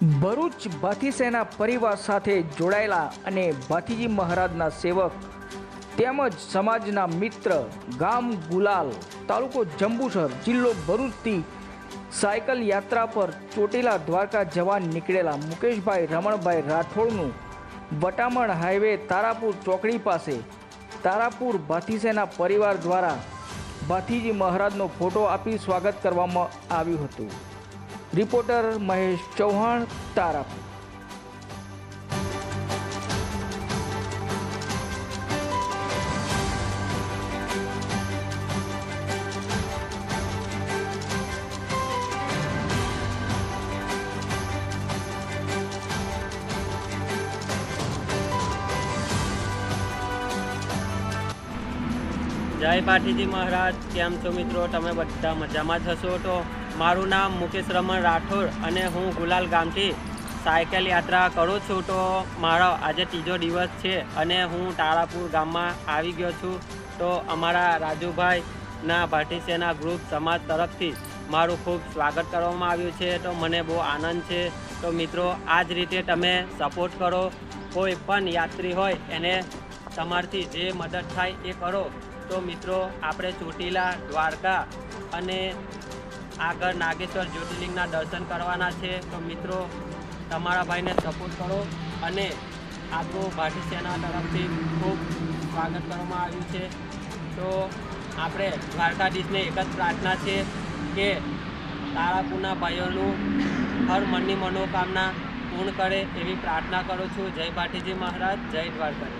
ભરૂચ ભાથીસેના પરિવાર સાથે જોડાયેલા અને ભાથીજી મહારાજના સેવક તેમજ સમાજના મિત્ર ગામ ગુલાલ તાલુકો જંબુસર જિલ્લો ભરૂચથી સાયકલ યાત્રા પર ચોટીલા દ્વારકા જવા નીકળેલા મુકેશભાઈ રમણભાઈ રાઠોડનું વટામણ હાઈવે તારાપુર ચોકડી પાસે તારાપુર ભાથીસેના પરિવાર દ્વારા ભાથીજી મહારાજનો ફોટો આપી સ્વાગત કરવામાં આવ્યું હતું. રિપોર્ટર મહેશ ચૌહાણ, તારાપુર. જય પાઠીજી મહારાજ. કેમ છો મિત્રો? તમે બધા મજામાં જ હશો તો? મારું નામ મુકેશ રમણ રાઠોડ અને હું ગુલાલ ગામથી સાયકલ યાત્રા કરું છું. તો મારો આજે ત્રીજો દિવસ છે અને હું તારાપુર ગામમાં આવી ગયો છું. તો અમારા રાજુભાઈના ભાટી સેના ગ્રુપ સમાજ તરફથી મારું ખૂબ સ્વાગત કરવામાં આવ્યું છે. તો મને બહુ આનંદ છે. તો મિત્રો આ જ રીતે તમે સપોર્ટ કરો. કોઈ પણ યાત્રી હોય એને તમારથી જે મદદ થાય એ કરો. તો મિત્રો, આપણે ચોટીલા, દ્વારકા અને આગળ નાગેશ્વર જ્યોતિર્લિંગના દર્શન કરવાના છે. તો મિત્રો, તમારા ભાઈને સપોર્ટ કરો અને આપણું ભાટી સેના તરફથી ખૂબ સ્વાગત કરવામાં આવ્યું છે. તો આપણે દ્વારકાધીશને એક જ પ્રાર્થના છે કે તારાપુરના ભાઈઓનું હર મનની મનોકામના પૂર્ણ કરે એવી પ્રાર્થના કરું છું. જય ભાટીજી મહારાજ, જય દ્વારકાધીશ.